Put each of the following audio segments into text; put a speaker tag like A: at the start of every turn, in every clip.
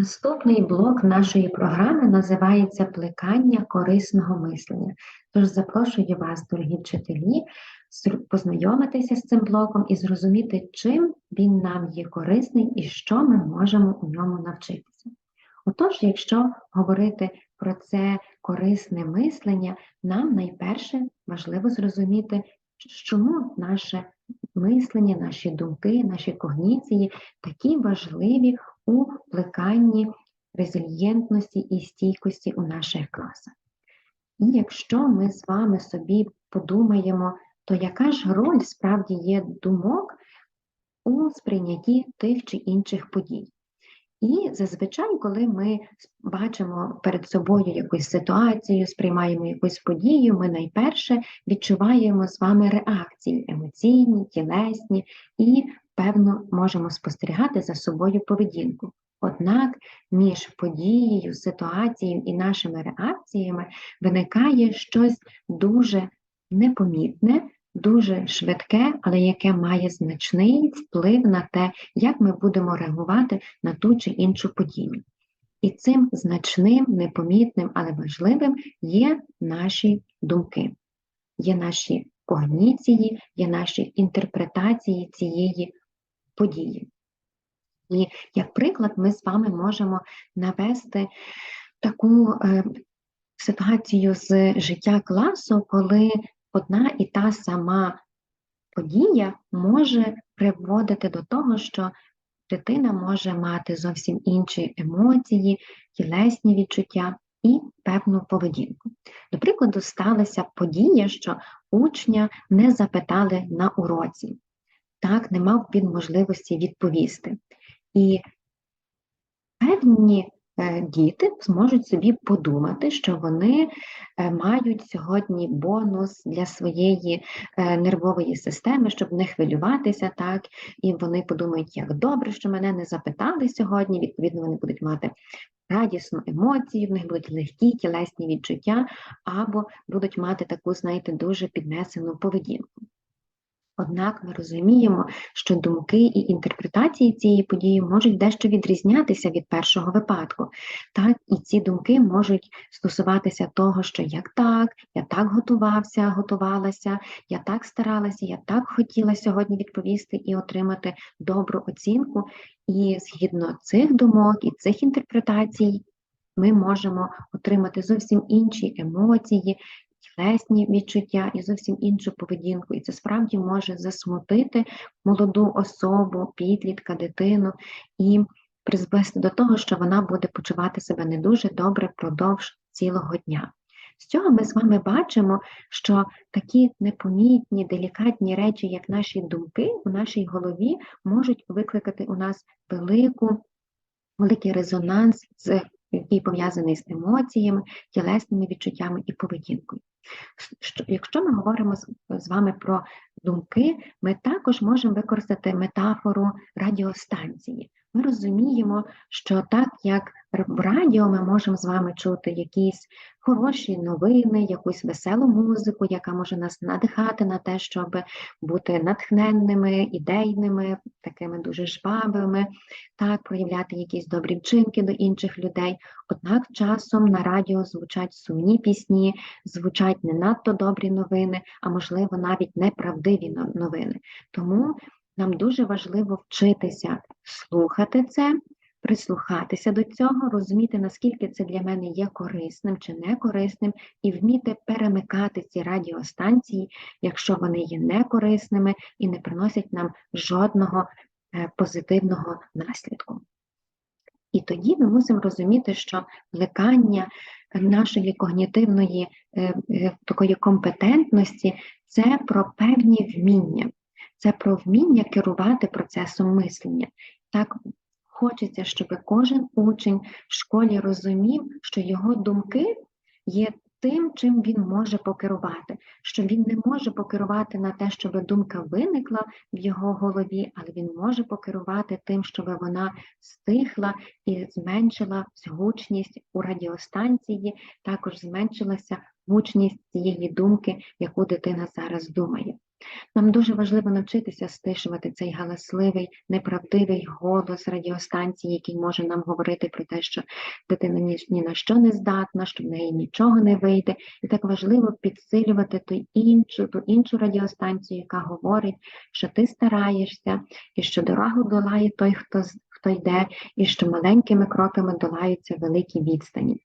A: Наступний блок нашої програми називається Плекання корисного мислення. Тож запрошую вас, дорогі вчителі, познайомитися з цим блоком і зрозуміти, чим він нам є корисний і що ми можемо у ньому навчитися. Отож, якщо говорити про це корисне мислення, нам найперше важливо зрозуміти, чому наше мислення, наші думки, наші когніції такі важливі у плеканні резильєнтності і стійкості у наших класах. І якщо ми з вами собі подумаємо, то яка ж роль справді є думок у сприйнятті тих чи інших подій? І зазвичай, коли ми бачимо перед собою якусь ситуацію, сприймаємо якусь подію, ми найперше відчуваємо з вами реакції емоційні, тілесні і, певно, можемо спостерігати за собою поведінку. Однак між подією, ситуацією і нашими реакціями виникає щось дуже непомітне, дуже швидке, але яке має значний вплив на те, як ми будемо реагувати на ту чи іншу подію. І цим значним, непомітним, але важливим є наші думки, є наші когніції, є наші інтерпретації цієї події. І як приклад, ми з вами можемо навести таку е, ситуацію з життя класу, коли одна і та сама подія може приводити до того, що дитина може мати зовсім інші емоції, тілесні відчуття і певну поведінку. До прикладу, сталася подія, що учня не запитали на уроці, так, не мав він можливості відповісти. І певні е, діти зможуть собі подумати, що вони е, мають сьогодні бонус для своєї е, нервової системи, щоб не хвилюватися, так, і вони подумають, як добре, що мене не запитали сьогодні, відповідно, вони будуть мати радісну емоцію, в них будуть легкі тілесні відчуття, або будуть мати таку, знаєте, дуже піднесену поведінку. Однак ми розуміємо, що думки і інтерпретації цієї події можуть дещо відрізнятися від першого випадку. Так, і ці думки можуть стосуватися того, що як так, я так готувався, готувалася, я так старалася, я так хотіла сьогодні відповісти і отримати добру оцінку. І згідно цих думок і цих інтерпретацій. Ми можемо отримати зовсім інші емоції, тілесні відчуття і зовсім іншу поведінку. І це справді може засмутити молоду особу, підлітка, дитину і призвести до того, що вона буде почувати себе не дуже добре впродовж цілого дня. З цього ми з вами бачимо, що такі непомітні, делікатні речі, як наші думки у нашій голові, можуть викликати у нас велику, великий резонанс, з який пов'язаний з емоціями, тілесними відчуттями і поведінкою. Якщо ми говоримо з вами про думки, ми також можемо використати метафору радіостанції. Ми розуміємо, що так як в радіо ми можемо з вами чути якісь хороші новини, якусь веселу музику, яка може нас надихати на те, щоб бути натхненними, ідейними, такими дуже жвавими, так, проявляти якісь добрі вчинки до інших людей. Однак часом на радіо звучать сумні пісні, звучать не надто добрі новини, а можливо навіть неправдиві новини. Тому нам дуже важливо вчитися слухати це, прислухатися до цього, розуміти, наскільки це для мене є корисним чи не корисним, і вміти перемикати ці радіостанції, якщо вони є некорисними і не приносять нам жодного е, позитивного наслідку. І тоді ми мусимо розуміти, що плекання нашої когнітивної е, е, такої компетентності це про певні вміння це про вміння керувати процесом мислення. Так хочеться, щоб кожен учень в школі розумів, що його думки є тим, чим він може покерувати, що він не може покерувати на те, щоб думка виникла в його голові, але він може покерувати тим, щоб вона стихла і зменшила гучність у радіостанції, також зменшилася гучність цієї думки, яку дитина зараз думає. Нам дуже важливо навчитися стишувати цей галасливий, неправдивий голос радіостанції, який може нам говорити про те, що дитина ні, на що не здатна, що в неї нічого не вийде. І так важливо підсилювати ту іншу, ту іншу радіостанцію, яка говорить, що ти стараєшся, і що дорогу долає той, хто хто йде, і що маленькими кроками долаються великі відстані.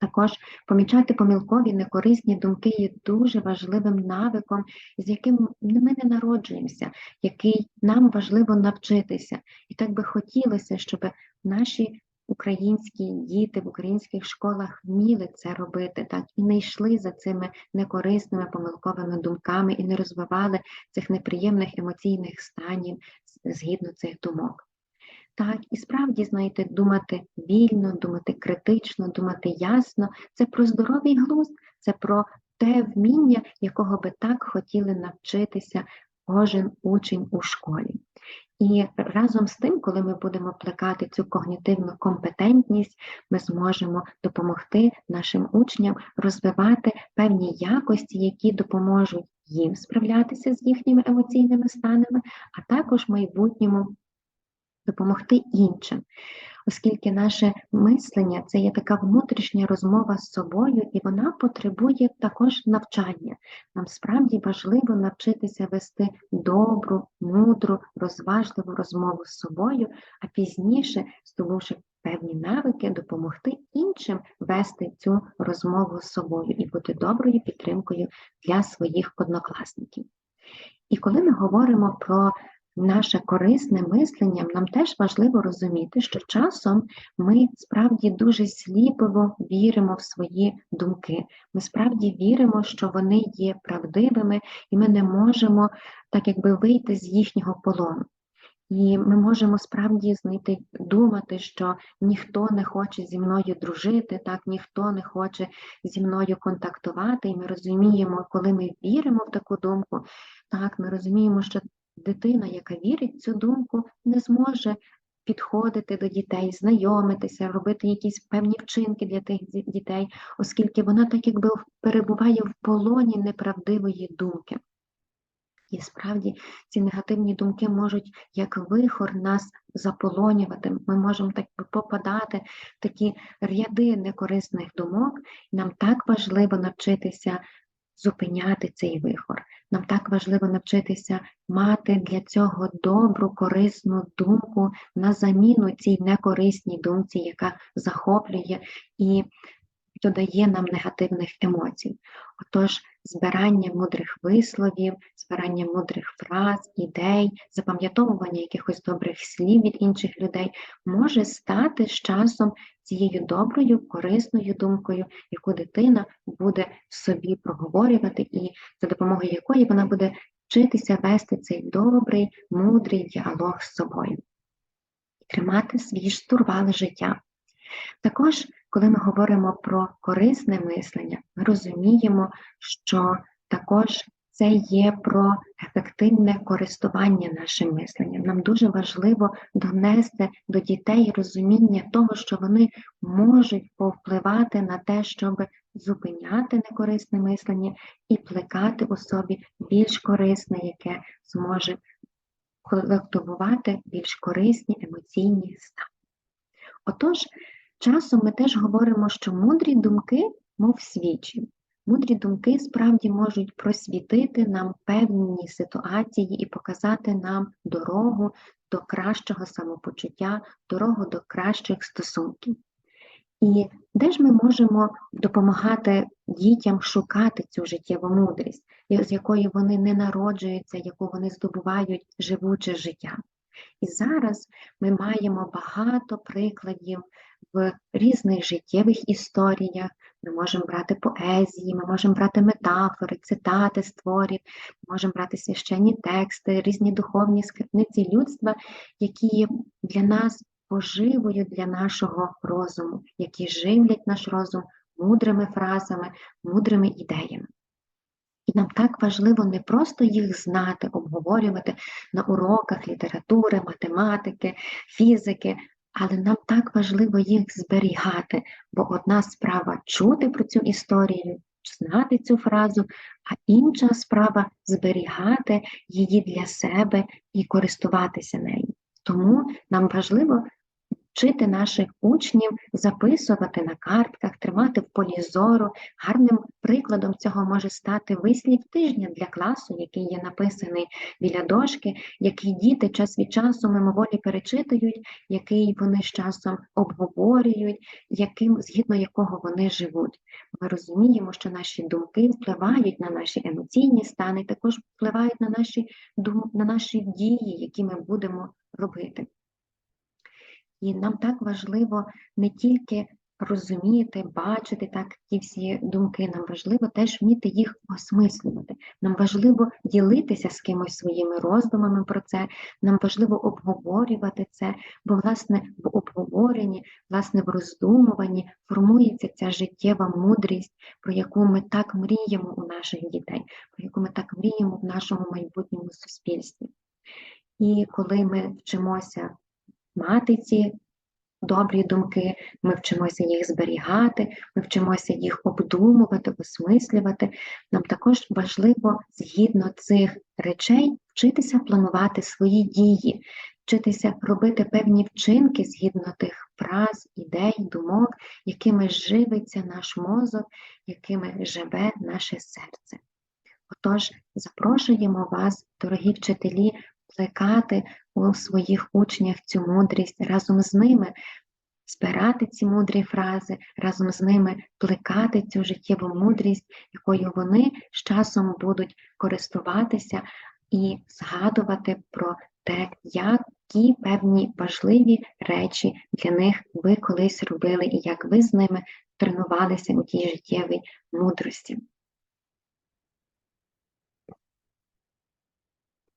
A: Також помічати помилкові некорисні думки є дуже важливим навиком, з яким ми не народжуємося, який нам важливо навчитися. І так би хотілося, щоб наші українські діти в українських школах вміли це робити, так і не йшли за цими некорисними помилковими думками і не розвивали цих неприємних емоційних станів згідно цих думок. Так, і справді, знаєте, думати вільно, думати критично, думати ясно це про здоровий глузд, це про те вміння, якого би так хотіли навчитися кожен учень у школі. І разом з тим, коли ми будемо плекати цю когнітивну компетентність, ми зможемо допомогти нашим учням розвивати певні якості, які допоможуть їм справлятися з їхніми емоційними станами, а також майбутньому допомогти іншим, оскільки наше мислення це є така внутрішня розмова з собою, і вона потребує також навчання. Нам справді важливо навчитися вести добру, мудру, розважливу розмову з собою, а пізніше, здобувши певні навики, допомогти іншим вести цю розмову з собою і бути доброю підтримкою для своїх однокласників. І коли ми говоримо про наше корисне мислення, нам теж важливо розуміти, що часом ми справді дуже сліпиво віримо в свої думки. Ми справді віримо, що вони є правдивими, і ми не можемо так якби вийти з їхнього полону. І ми можемо справді знайти думати, що ніхто не хоче зі мною дружити, так ніхто не хоче зі мною контактувати. І ми розуміємо, коли ми віримо в таку думку, так ми розуміємо, що дитина, яка вірить в цю думку, не зможе підходити до дітей, знайомитися, робити якісь певні вчинки для тих дітей, оскільки вона так якби перебуває в полоні неправдивої думки. І справді ці негативні думки можуть як вихор нас заполонювати. Ми можемо так попадати в такі ряди некорисних думок, нам так важливо навчитися зупиняти цей вихор. Нам так важливо навчитися мати для цього добру, корисну думку на заміну цій некорисній думці, яка захоплює і додає нам негативних емоцій. Отож, збирання мудрих висловів, збирання мудрих фраз, ідей, запам'ятовування якихось добрих слів від інших людей може стати з часом цією доброю, корисною думкою, яку дитина буде собі проговорювати, і за допомогою якої вона буде вчитися вести цей добрий, мудрий діалог з собою. Тримати свій штурвал життя. Також коли ми говоримо про корисне мислення, ми розуміємо, що також це є про ефективне користування нашим мисленням. Нам дуже важливо донести до дітей розуміння того, що вони можуть повпливати на те, щоб зупиняти некорисне мислення і плекати у собі більш корисне, яке зможе колективувати більш корисні емоційні стани. Отож, Часом ми теж говоримо, що мудрі думки, мов свічі. Мудрі думки справді можуть просвітити нам певні ситуації і показати нам дорогу до кращого самопочуття, дорогу до кращих стосунків. І де ж ми можемо допомагати дітям шукати цю життєву мудрість, з якої вони не народжуються, яку вони здобувають живуче життя? І зараз ми маємо багато прикладів в різних життєвих історіях. Ми можемо брати поезії, ми можемо брати метафори, цитати з творів, ми можемо брати священні тексти, різні духовні скарбниці людства, які є для нас поживою для нашого розуму, які живлять наш розум мудрими фразами, мудрими ідеями. І нам так важливо не просто їх знати, обговорювати на уроках літератури, математики, фізики, але нам так важливо їх зберігати, бо одна справа чути про цю історію, знати цю фразу, а інша справа зберігати її для себе і користуватися нею. Тому нам важливо вчити наших учнів записувати на картках, тримати в полі зору. Гарним прикладом цього може стати вислів тижня для класу, який є написаний біля дошки, який діти час від часу мимоволі перечитують, який вони з часом обговорюють, яким, згідно якого вони живуть. Ми розуміємо, що наші думки впливають на наші емоційні стани, також впливають на наші на наші дії, які ми будемо робити. І нам так важливо не тільки розуміти, бачити так ті всі думки, нам важливо теж вміти їх осмислювати. Нам важливо ділитися з кимось своїми роздумами про це, нам важливо обговорювати це, бо, власне, в обговоренні, власне, в роздумуванні формується ця життєва мудрість, про яку ми так мріємо у наших дітей, про яку ми так мріємо в нашому майбутньому суспільстві. І коли ми вчимося мати ці добрі думки, ми вчимося їх зберігати, ми вчимося їх обдумувати, осмислювати. Нам також важливо згідно цих речей вчитися планувати свої дії, вчитися робити певні вчинки згідно тих фраз, ідей, думок, якими живиться наш мозок, якими живе наше серце. Отож, запрошуємо вас, дорогі вчителі, плекати у своїх учнях цю мудрість, разом з ними збирати ці мудрі фрази, разом з ними плекати цю життєву мудрість, якою вони з часом будуть користуватися і згадувати про те, які певні важливі речі для них ви колись робили, і як ви з ними тренувалися у тій життєвій мудрості.